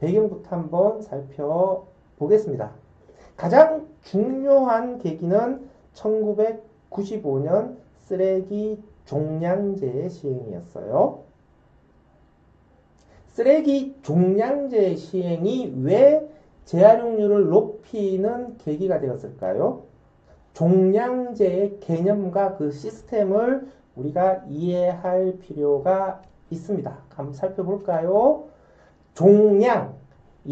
배경부터 한번 살펴보겠습니다. 가장 중요한 계기는 1995년 쓰레기 종량제 시행이었어요. 쓰레기 종량제 시행이 왜 재활용률을 높이는 계기가 되었을까요? 종량제의 개념과 그 시스템을 우리가 이해할 필요가 있습니다. 한번 살펴볼까요? 종량,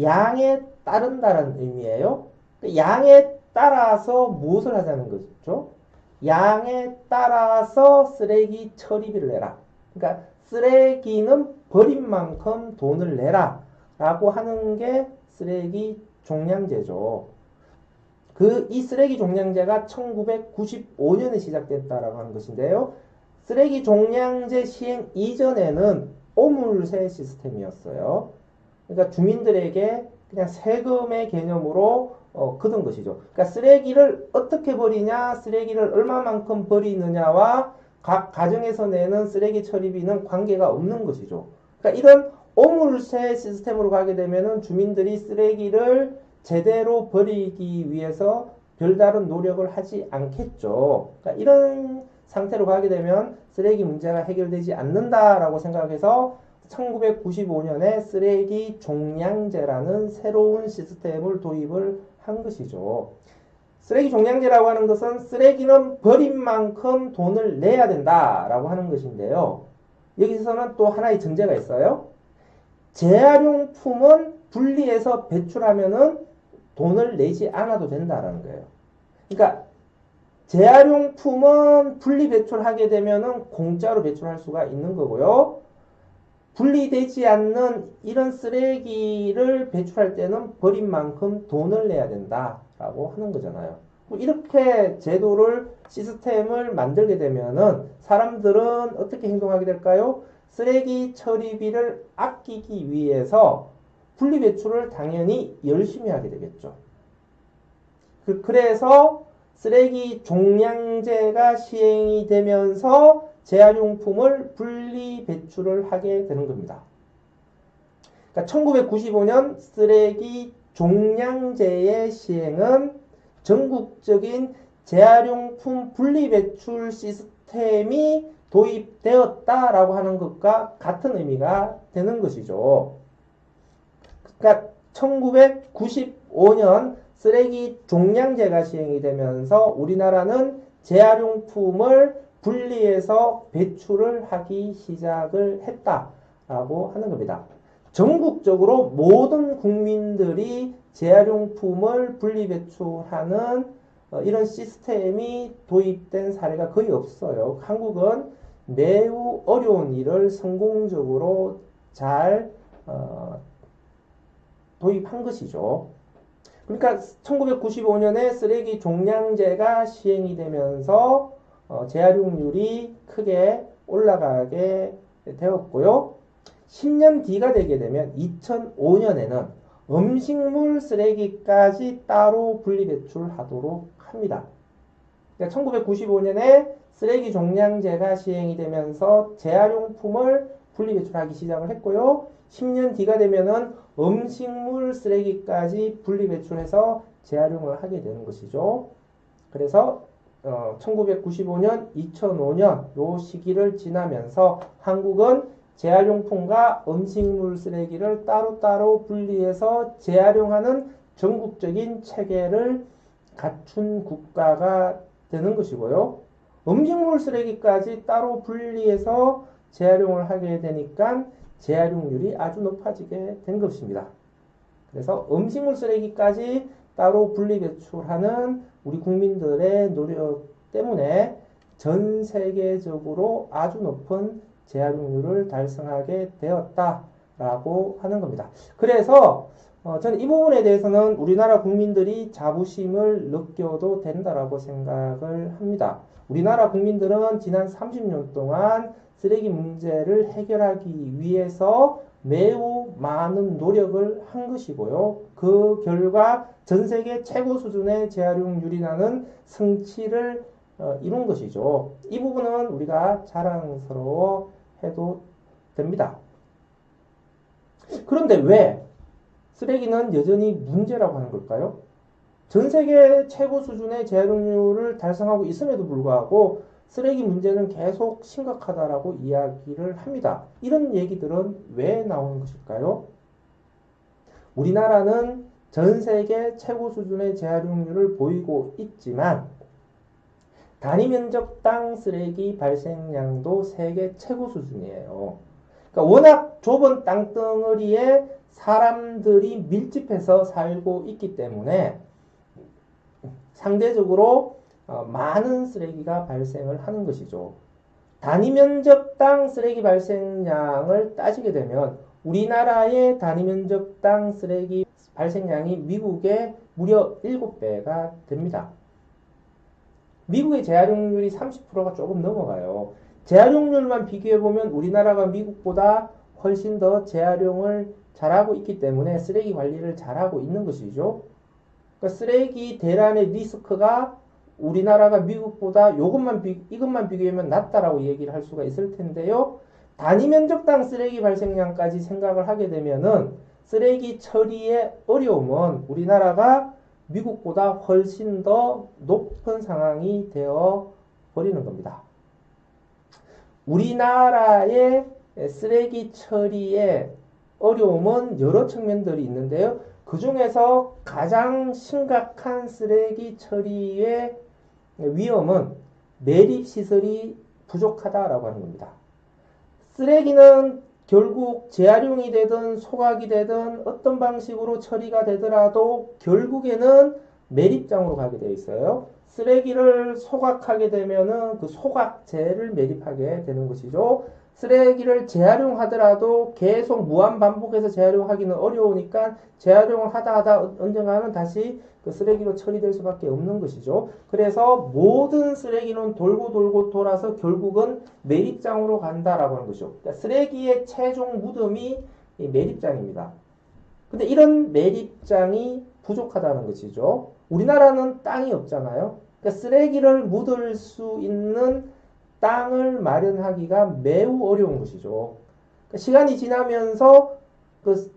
양에 따른다는 의미예요. 양에 따라서 무엇을 하자는 거죠? 양에 따라서 쓰레기 처리비를 내라. 그러니까 쓰레기는 버린 만큼 돈을 내라. 라고 하는 게 쓰레기 종량제죠. 그 이 쓰레기 종량제가 1995년에 시작됐다라고 하는 것인데요. 쓰레기 종량제 시행 이전에는 오물세 시스템이었어요. 그러니까 주민들에게 그냥 세금의 개념으로 어, 거둔 것이죠. 그러니까 쓰레기를 어떻게 버리냐, 쓰레기를 얼마만큼 버리느냐와 각 가정에서 내는 쓰레기 처리비는 관계가 없는 것이죠. 그러니까 이런 오물세 시스템으로 가게 되면은 주민들이 쓰레기를 제대로 버리기 위해서 별다른 노력을 하지 않겠죠. 그러니까 이런 상태로 가게 되면 쓰레기 문제가 해결되지 않는다라고 생각해서 1995년에 쓰레기 종량제라는 새로운 시스템을 도입을 한 것이죠. 쓰레기 종량제라고 하는 것은 쓰레기는 버린 만큼 돈을 내야 된다라고 하는 것인데요. 여기서는 또 하나의 전제가 있어요. 재활용품은 분리해서 배출하면은 돈을 내지 않아도 된다라는 거예요. 그러니까 재활용품은 분리 배출하게 되면은 공짜로 배출할 수가 있는 거고요. 분리되지 않는 이런 쓰레기를 배출할 때는 버린 만큼 돈을 내야 된다라고 하는 거잖아요. 이렇게 제도를 시스템을 만들게 되면은 사람들은 어떻게 행동하게 될까요? 쓰레기 처리비를 아끼기 위해서 분리 배출을 당연히 열심히 하게 되겠죠. 그, 그래서 쓰레기 종량제가 시행이 되면서 재활용품을 분리 배출을 하게 되는 겁니다. 그러니까 1995년 쓰레기 종량제의 시행은 전국적인 재활용품 분리 배출 시스템이 도입되었다라고 하는 것과 같은 의미가 되는 것이죠. 그러니까 1995년 쓰레기 종량제가 시행이 되면서 우리나라는 재활용품을 분리해서 배출을 하기 시작을 했다라고 하는 겁니다. 전국적으로 모든 국민들이 재활용품을 분리 배출하는 어, 이런 시스템이 도입된 사례가 거의 없어요. 한국은 매우 어려운 일을 성공적으로 잘 어, 도입한 것이죠. 그러니까 1995년에 쓰레기 종량제가 시행이 되면서 어, 재활용률이 크게 올라가게 되었고요. 10년 뒤가 되게 되면 2005년에는 음식물 쓰레기까지 따로 분리 배출하도록 합니다. 그러니까 1995년에 쓰레기 종량제가 시행이 되면서 재활용품을 분리 배출하기 시작을 했고요. 10년 뒤가 되면은 음식물 쓰레기까지 분리 배출해서 재활용을 하게 되는 것이죠. 그래서 어, 1995년, 2005년 요 시기를 지나면서 한국은 재활용품과 음식물 쓰레기를 따로따로 분리해서 재활용하는 전국적인 체계를 갖춘 국가가 되는 것이고요. 음식물 쓰레기까지 따로 분리해서 재활용을 하게 되니까 재활용률이 아주 높아지게 된 것입니다. 그래서 음식물 쓰레기까지 따로 분리 배출하는 우리 국민들의 노력 때문에 전 세계적으로 아주 높은 재활용률을 달성하게 되었다라고 하는 겁니다. 그래서 어, 저는 이 부분에 대해서는 우리나라 국민들이 자부심을 느껴도 된다라고 생각을 합니다. 우리나라 국민들은 지난 30년 동안 쓰레기 문제를 해결하기 위해서 매우 많은 노력을 한 것이고요. 그 결과 전 세계 최고 수준의 재활용률이 나는 성취를 어, 이룬 것이죠. 이 부분은 우리가 자랑스러워 해도 됩니다. 그런데 왜 쓰레기는 여전히 문제라고 하는 걸까요? 전 세계 최고 수준의 재활용률을 달성하고 있음에도 불구하고 쓰레기 문제는 계속 심각하다라고 이야기를 합니다. 이런 얘기들은 왜 나오는 것일까요? 우리나라는 전 세계 최고 수준의 재활용률을 보이고 있지만 단위 면적당 쓰레기 발생량도 세계 최고 수준이에요. 그러니까 워낙 좁은 땅덩어리에 사람들이 밀집해서 살고 있기 때문에 상대적으로 어, 많은 쓰레기가 발생을 하는 것이죠. 단위 면적당 쓰레기 발생량을 따지게 되면 우리나라의 단위 면적당 쓰레기 발생량이 미국의 무려 7배가 됩니다. 미국의 재활용률이 30%가 조금 넘어가요. 재활용률만 비교해 보면 우리나라가 미국보다 훨씬 더 재활용을 잘하고 있기 때문에 쓰레기 관리를 잘하고 있는 것이죠. 그러니까 쓰레기 대란의 리스크가 우리나라가 미국보다 요것만 비, 이것만 비교하면 낮다라고 얘기를 할 수가 있을 텐데요. 단위 면적당 쓰레기 발생량까지 생각을 하게 되면은 쓰레기 처리의 어려움은 우리나라가 미국보다 훨씬 더 높은 상황이 되어 버리는 겁니다. 우리나라의 쓰레기 처리의 어려움은 여러 측면들이 있는데요. 그 중에서 가장 심각한 쓰레기 처리의 위험은 매립 시설이 부족하다라고 하는 겁니다. 쓰레기는 결국 재활용이 되든 소각이 되든 어떤 방식으로 처리가 되더라도 결국에는 매립장으로 가게 되어 있어요. 쓰레기를 소각하게 되면은 그 소각재를 매립하게 되는 것이죠. 쓰레기를 재활용하더라도 계속 무한 반복해서 재활용하기는 어려우니까 재활용을 하다 하다 언젠가는 다시 그 쓰레기로 처리될 수밖에 없는 것이죠. 그래서 모든 쓰레기는 돌고 돌고 돌아서 결국은 매립장으로 간다라고 하는 것이죠. 그러니까 쓰레기의 최종 무덤이 이 매립장입니다. 근데 이런 매립장이 부족하다는 것이죠. 우리나라는 땅이 없잖아요. 그러니까 쓰레기를 묻을 수 있는 땅을 마련하기가 매우 어려운 것이죠. 그러니까 시간이 지나면서 그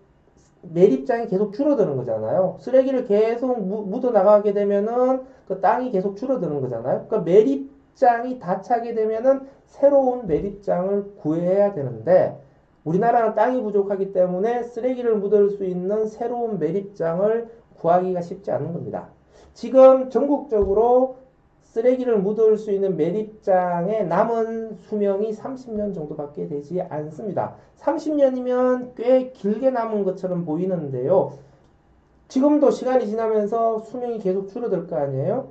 매립장이 계속 줄어드는 거잖아요. 쓰레기를 계속 묻어 나가게 되면은 그 땅이 계속 줄어드는 거잖아요. 그러니까 매립장이 다 차게 되면은 새로운 매립장을 구해야 되는데 우리나라는 땅이 부족하기 때문에 쓰레기를 묻을 수 있는 새로운 매립장을 구하기가 쉽지 않은 겁니다. 지금 전국적으로 쓰레기를 묻을 수 있는 매립장의 남은 수명이 30년 정도밖에 되지 않습니다. 30년이면 꽤 길게 남은 것처럼 보이는데요. 지금도 시간이 지나면서 수명이 계속 줄어들 거 아니에요?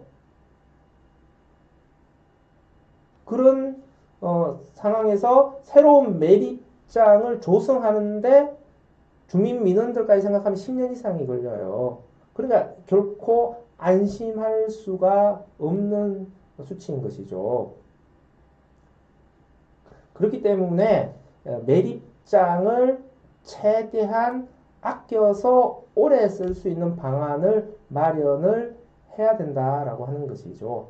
그런 어, 상황에서 새로운 매립장을 조성하는데 주민 민원들까지 생각하면 10년 이상이 걸려요. 그러니까 결코 안심할 수가 없는 수치인 것이죠. 그렇기 때문에 어, 매립장을 최대한 아껴서 오래 쓸 수 있는 방안을 마련을 해야 된다라고 하는 것이죠.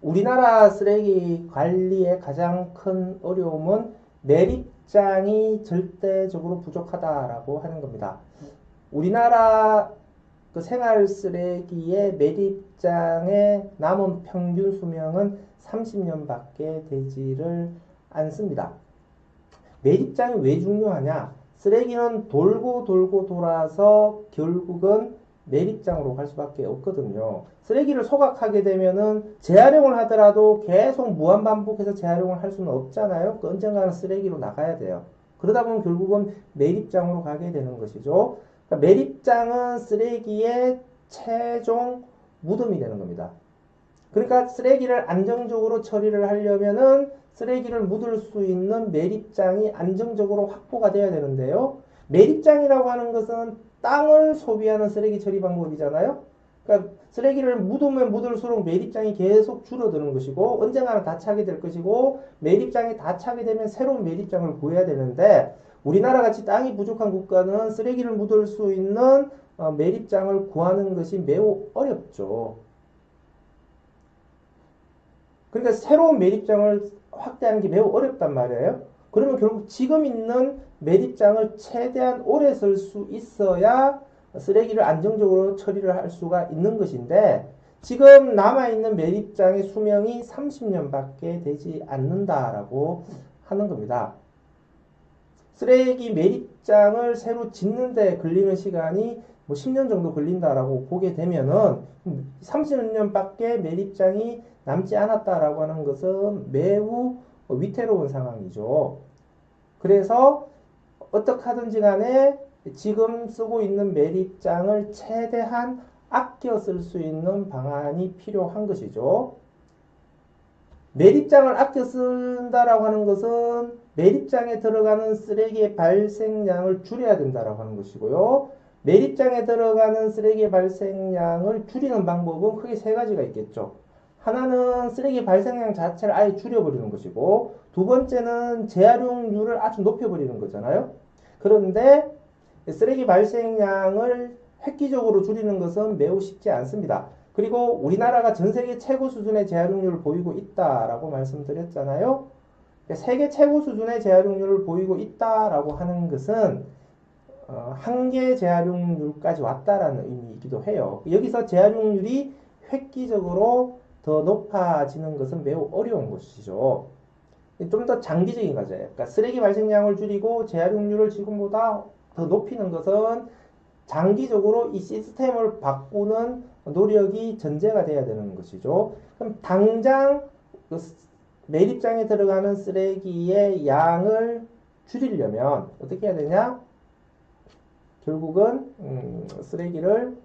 우리나라 쓰레기 관리의 가장 큰 어려움은 매립장이 절대적으로 부족하다라고 하는 겁니다. 우리나라 그 생활 쓰레기의 매립장의 남은 평균 수명은 30년밖에 되지를 않습니다. 매립장이 왜 중요하냐? 쓰레기는 돌고 돌고 돌아서 결국은 매립장으로 갈 수밖에 없거든요. 쓰레기를 소각하게 되면은 재활용을 하더라도 계속 무한 반복해서 재활용을 할 수는 없잖아요. 그 언젠가는 쓰레기로 나가야 돼요. 그러다 보면 결국은 매립장으로 가게 되는 것이죠. 그러니까 매립장은 쓰레기의 최종 무덤이 되는 겁니다. 그러니까 쓰레기를 안정적으로 처리를 하려면은 쓰레기를 묻을 수 있는 매립장이 안정적으로 확보가 돼야 되는데요. 매립장이라고 하는 것은 땅을 소비하는 쓰레기 처리 방법이잖아요. 그러니까 쓰레기를 묻으면 묻을수록 매립장이 계속 줄어드는 것이고 언젠가는 다 차게 될 것이고 매립장이 다 차게 되면 새로운 매립장을 구해야 되는데 우리나라 같이 땅이 부족한 국가는 쓰레기를 묻을 수 있는 어, 매립장을 구하는 것이 매우 어렵죠. 그러니까 새로운 매립장을 확대하는 게 매우 어렵단 말이에요. 그러면 결국 지금 있는 매립장을 최대한 오래 쓸 수 있어야 쓰레기를 안정적으로 처리를 할 수가 있는 것인데 지금 남아있는 매립장의 수명이 30년밖에 되지 않는다라고 하는 겁니다. 쓰레기 매립장을 새로 짓는데 걸리는 시간이 뭐 10년 정도 걸린다라고 보게 되면은 30년밖에 매립장이 남지 않았다라고 하는 것은 매우 위태로운 상황이죠. 그래서 어떻게 하든지 간에 지금 쓰고 있는 매립장을 최대한 아껴 쓸 수 있는 방안이 필요한 것이죠. 매립장을 아껴 쓴다라고 하는 것은 매립장에 들어가는 쓰레기의 발생량을 줄여야 된다라고 하는 것이고요. 매립장에 들어가는 쓰레기 발생량을 줄이는 방법은 크게 세 가지가 있겠죠. 하나는 쓰레기 발생량 자체를 아예 줄여버리는 것이고, 두 번째는 재활용률을 아주 높여버리는 거잖아요. 그런데 쓰레기 발생량을 획기적으로 줄이는 것은 매우 쉽지 않습니다. 그리고 우리나라가 전 세계 최고 수준의 재활용률을 보이고 있다라고 말씀드렸잖아요. 세계 최고 수준의 재활용률을 보이고 있다라고 하는 것은 어, 한계 재활용률까지 왔다라는 의미이기도 해요. 여기서 재활용률이 획기적으로 더 높아지는 것은 매우 어려운 것이죠. 좀 더 장기적인 거죠. 그러니까 쓰레기 발생량을 줄이고 재활용률을 지금보다 더 높이는 것은 장기적으로 이 시스템을 바꾸는 노력이 전제가 돼야 되는 것이죠. 그럼 당장 그 매립장에 들어가는 쓰레기의 양을 줄이려면 어떻게 해야 되냐? 결국은 음, 쓰레기를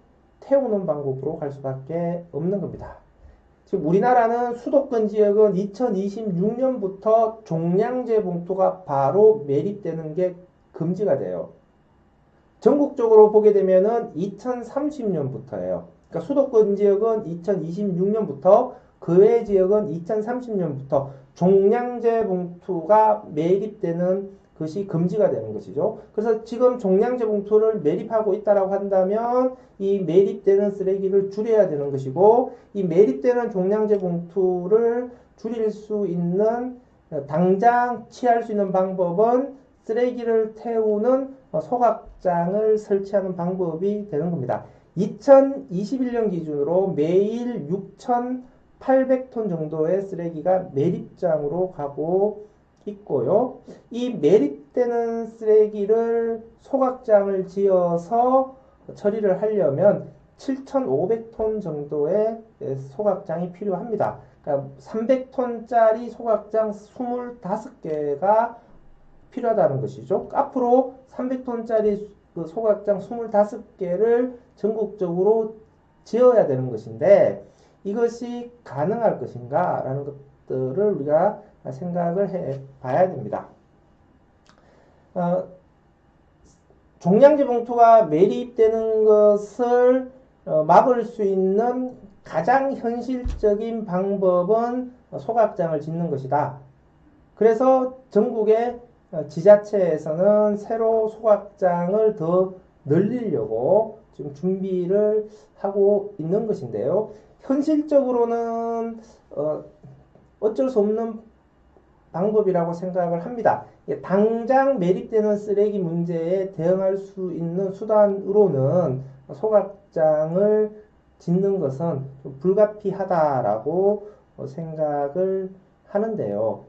태우는 방법으로 갈 수밖에 없는 겁니다. 지금 우리나라는 수도권 지역은 2026년부터 종량제 봉투가 바로 매립되는 게 금지가 돼요. 전국적으로 보게 되면은 2030년부터예요. 그러니까 수도권 지역은 2026년부터 그 외 지역은 2030년부터 종량제 봉투가 매립되는 것이 금지가 되는 것이죠. 그래서 지금 종량제 봉투를 매립하고 있다라고 한다면 이 매립되는 쓰레기를 줄여야 되는 것이고 이 매립되는 종량제 봉투를 줄일 수 있는 당장 취할 수 있는 방법은 쓰레기를 태우는 소각장을 설치하는 방법이 되는 겁니다. 2021년 기준으로 매일 6,800톤 정도의 쓰레기가 매립장으로 가고 있고요. 이 매립되는 쓰레기를 소각장을 지어서 처리를 하려면 7,500톤 정도의 소각장이 필요합니다. 그러니까 300톤짜리 소각장 25개가 필요하다는 것이죠. 앞으로 300톤짜리 그 소각장 25개를 전국적으로 지어야 되는 것인데 이것이 가능할 것인가 라는 것들을 우리가 생각을 해 봐야 됩니다. 어, 종량제 봉투가 매립되는 것을 어, 막을 수 있는 가장 현실적인 방법은 소각장을 짓는 것이다. 그래서 전국의 지자체에서는 새로 소각장을 더 늘리려고 지금 준비를 하고 있는 것인데요. 현실적으로는 어, 어쩔 수 없는 방법이라고 생각을 합니다. 당장 매립되는 쓰레기 문제에 대응할 수 있는 수단으로는 소각장을 짓는 것은 불가피하다라고 생각을 하는데요.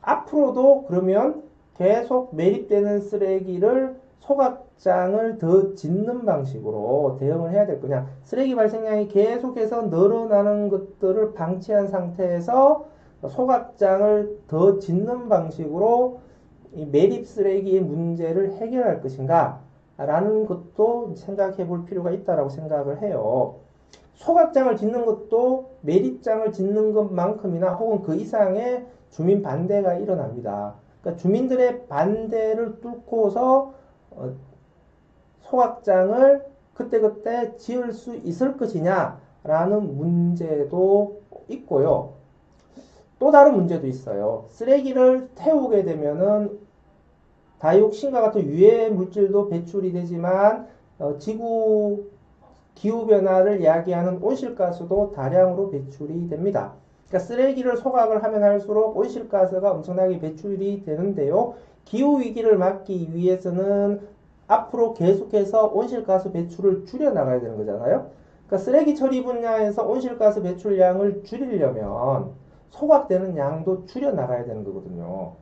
앞으로도 그러면 계속 매립되는 쓰레기를 소각 장을 더 짓는 방식으로 대응을 해야 될 거냐. 쓰레기 발생량이 계속해서 늘어나는 것들을 방치한 상태에서 소각장을 더 짓는 방식으로 이 매립 쓰레기의 문제를 해결할 것인가 라는 것도 생각해 볼 필요가 있다라고 생각을 해요. 소각장을 짓는 것도 매립장을 짓는 것만큼이나 혹은 그 이상의 주민 반대가 일어납니다. 그러니까 주민들의 반대를 뚫고서 어, 소각장을 그때그때 지을 수 있을 것이냐라는 문제도 있고요. 또 다른 문제도 있어요. 쓰레기를 태우게 되면은 다이옥신과 같은 유해 물질도 배출이 되지만 어, 지구 기후 변화를 야기하는 온실가스도 다량으로 배출이 됩니다. 그러니까 쓰레기를 소각을 하면 할수록 온실가스가 엄청나게 배출이 되는데요. 기후 위기를 막기 위해서는 앞으로 계속해서 온실가스 배출을 줄여 나가야 되는 거잖아요. 그러니까 쓰레기 처리 분야에서 온실가스 배출량을 줄이려면 소각되는 양도 줄여 나가야 되는 거거든요.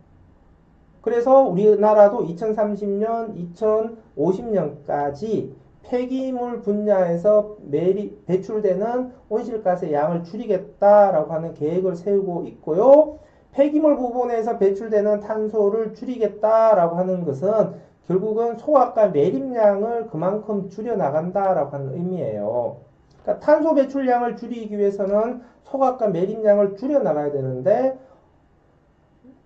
그래서 우리나라도 2030년, 2050년까지 폐기물 분야에서 매리, 배출되는 온실가스의 양을 줄이겠다라고 하는 계획을 세우고 있고요. 폐기물 부분에서 배출되는 탄소를 줄이겠다라고 하는 것은 결국은 소각과 매립량을 그만큼 줄여 나간다라고 하는 의미예요. 그러니까 탄소 배출량을 줄이기 위해서는 소각과 매립량을 줄여 나가야 되는데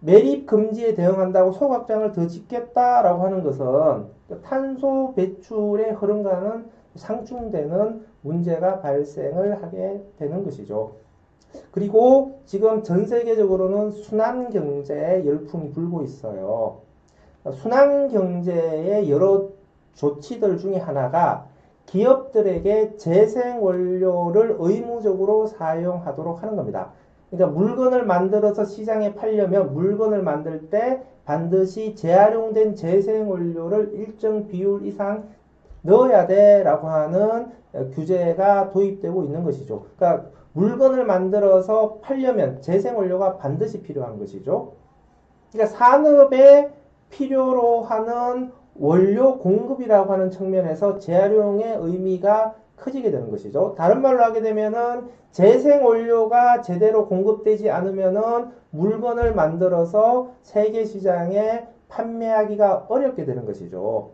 매립 금지에 대응한다고 소각장을 더 짓겠다라고 하는 것은 탄소 배출의 흐름과는 상충되는 문제가 발생을 하게 되는 것이죠. 그리고 지금 전 세계적으로는 순환 경제에 열풍이 불고 있어요. 순환 경제의 여러 조치들 중에 하나가 기업들에게 재생 원료를 의무적으로 사용하도록 하는 겁니다. 그러니까 물건을 만들어서 시장에 팔려면 물건을 만들 때 반드시 재활용된 재생 원료를 일정 비율 이상 넣어야 돼라고 하는 규제가 도입되고 있는 것이죠. 그러니까 물건을 만들어서 팔려면 재생 원료가 반드시 필요한 것이죠. 그러니까 산업에 필요로 하는 원료 공급이라고 하는 측면에서 재활용의 의미가 커지게 되는 것이죠. 다른 말로 하게 되면은 재생 원료가 제대로 공급되지 않으면은 물건을 만들어서 세계 시장에 판매하기가 어렵게 되는 것이죠.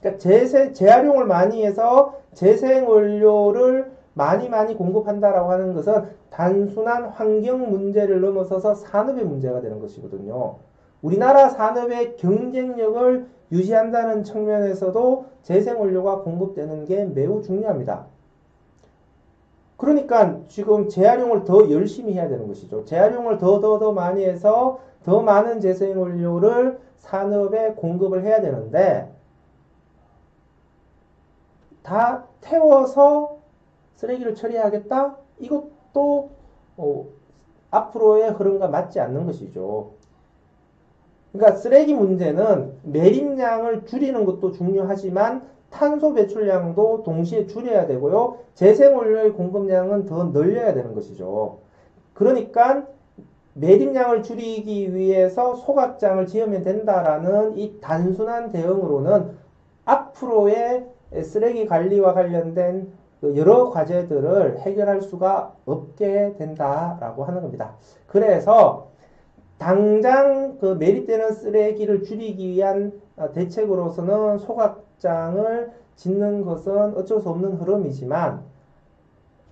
그러니까 재생 재활용을 많이 해서 재생 원료를 많이 많이 공급한다라고 하는 것은 단순한 환경 문제를 넘어서서 산업의 문제가 되는 것이거든요. 우리나라 산업의 경쟁력을 유지한다는 측면에서도 재생원료가 공급되는 게 매우 중요합니다. 그러니까 지금 재활용을 더 열심히 해야 되는 것이죠. 재활용을 더 더 더 많이 해서 더 많은 재생원료를 산업에 공급을 해야 되는데 다 태워서 쓰레기를 처리하겠다? 이것도 어, 앞으로의 흐름과 맞지 않는 것이죠. 그러니까 쓰레기 문제는 매립량을 줄이는 것도 중요하지만 탄소 배출량도 동시에 줄여야 되고요. 재생원료의 공급량은 더 늘려야 되는 것이죠. 그러니까 매립량을 줄이기 위해서 소각장을 지으면 된다라는 이 단순한 대응으로는 앞으로의 쓰레기 관리와 관련된 그 여러 과제들을 해결할 수가 없게 된다라고 하는 겁니다. 그래서 당장 그 매립되는 쓰레기를 줄이기 위한 대책으로서는 소각장을 짓는 것은 어쩔 수 없는 흐름이지만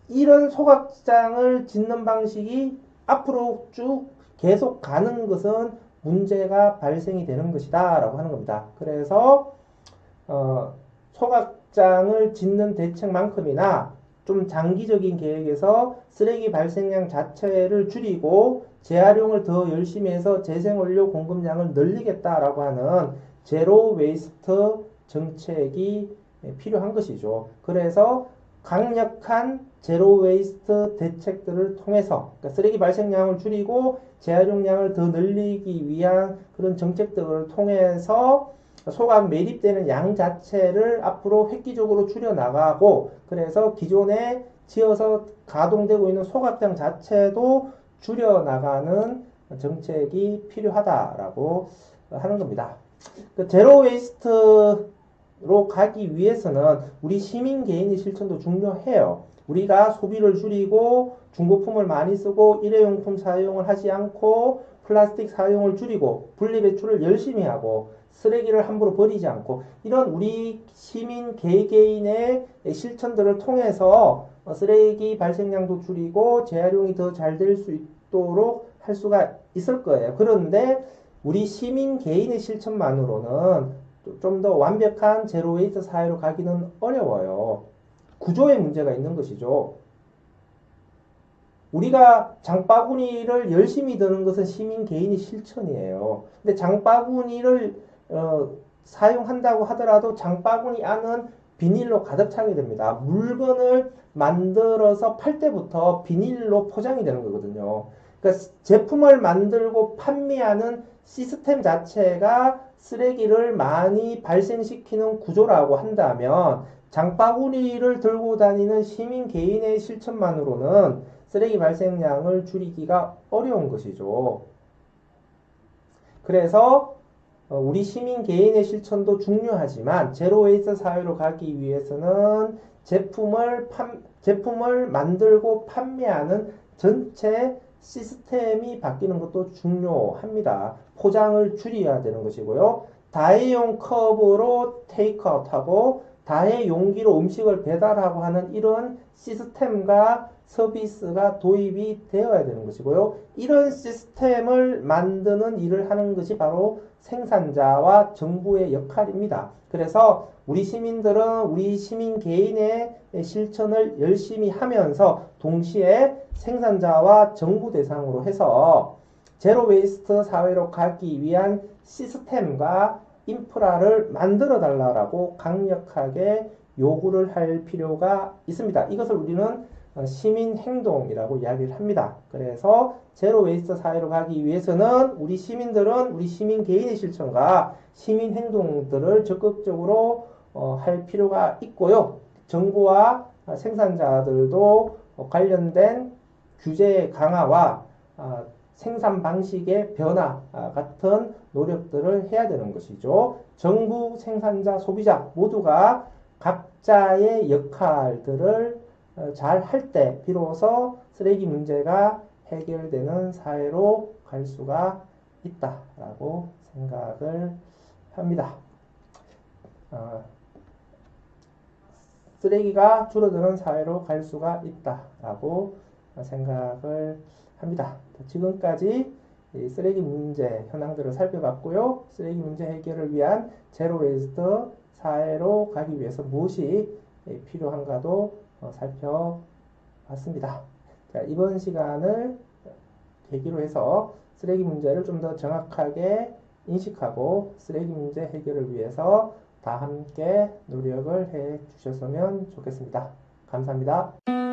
이런 소각장을 짓는 방식이 앞으로 쭉 계속 가는 것은 문제가 발생이 되는 것이다 라고 하는 겁니다. 그래서 어, 소각장을 짓는 대책만큼이나 좀 장기적인 계획에서 쓰레기 발생량 자체를 줄이고 재활용을 더 열심히 해서 재생원료 공급량을 늘리겠다라고 하는 제로 웨이스트 정책이 필요한 것이죠. 그래서 강력한 제로 웨이스트 대책들을 통해서 그러니까 쓰레기 발생량을 줄이고 재활용량을 더 늘리기 위한 그런 정책들을 통해서 소각 매립되는 양 자체를 앞으로 획기적으로 줄여 나가고 그래서 기존에 지어서 가동되고 있는 소각장 자체도 줄여 나가는 정책이 필요하다라고 하는 겁니다. 그 제로 웨이스트로 가기 위해서는 우리 시민 개인의 실천도 중요해요. 우리가 소비를 줄이고 중고품을 많이 쓰고 일회용품 사용을 하지 않고 플라스틱 사용을 줄이고 분리배출을 열심히 하고 쓰레기를 함부로 버리지 않고 이런 우리 시민 개개인의 실천들을 통해서 쓰레기 발생량도 줄이고 재활용이 더 잘 될 수 있도록 할 수가 있을 거예요. 그런데 우리 시민 개인의 실천만으로는 좀 더 완벽한 제로웨이트 사회로 가기는 어려워요. 구조의 문제가 있는 것이죠. 우리가 장바구니를 열심히 드는 것은 시민 개인의 실천이에요. 근데 장바구니를 어, 사용한다고 하더라도 장바구니 안은 비닐로 가득 차게 됩니다. 물건을 만들어서 팔 때부터 비닐로 포장이 되는 거거든요. 그러니까 제품을 만들고 판매하는 시스템 자체가 쓰레기를 많이 발생시키는 구조라고 한다면 장바구니를 들고 다니는 시민 개인의 실천만으로는 쓰레기 발생량을 줄이기가 어려운 것이죠. 그래서 어, 우리 시민 개인의 실천도 중요하지만 제로 웨이스트 사회로 가기 위해서는 제품을 판, 제품을 만들고 판매하는 전체 시스템이 바뀌는 것도 중요합니다. 포장을 줄여야 되는 것이고요. 다회용 컵으로 테이크아웃하고 다회 용기로 음식을 배달하고 하는 이런 시스템과 서비스가 도입이 되어야 되는 것이고요. 이런 시스템을 만드는 일을 하는 것이 바로 생산자와 정부의 역할입니다. 그래서 우리 시민들은 우리 시민 개인의 실천을 열심히 하면서 동시에 생산자와 정부 대상으로 해서 제로 웨이스트 사회로 가기 위한 시스템과 인프라를 만들어 달라고 강력하게 요구를 할 필요가 있습니다. 이것을 우리는 어, 시민 행동이라고 이야기를 합니다. 그래서 제로 웨이스트 사회로 가기 위해서는 우리 시민들은 우리 시민 개인의 실천과 시민 행동들을 적극적으로 어, 할 필요가 있고요. 정부와 생산자들도 어, 관련된 규제 강화와 아, 생산 방식의 변화 아, 같은 노력들을 해야 되는 것이죠. 정부, 생산자, 소비자 모두가 각자의 역할들을 어, 잘할 때 비로소 쓰레기 문제가 해결되는 사회로 갈 수가 있다라고 생각을 합니다. 어, 쓰레기가 줄어드는 사회로 갈 수가 있다라고 생각을 합니다. 지금까지 쓰레기 문제 현황들을 살펴봤고요. 쓰레기 문제 해결을 위한 제로 웨이스트 사회로 가기 위해서 무엇이 필요한가도 어, 살펴봤습니다. 자, 이번 시간을 계기로 해서 쓰레기 문제를 좀 더 정확하게 인식하고 쓰레기 문제 해결을 위해서 다 함께 노력을 해 주셨으면 좋겠습니다. 감사합니다.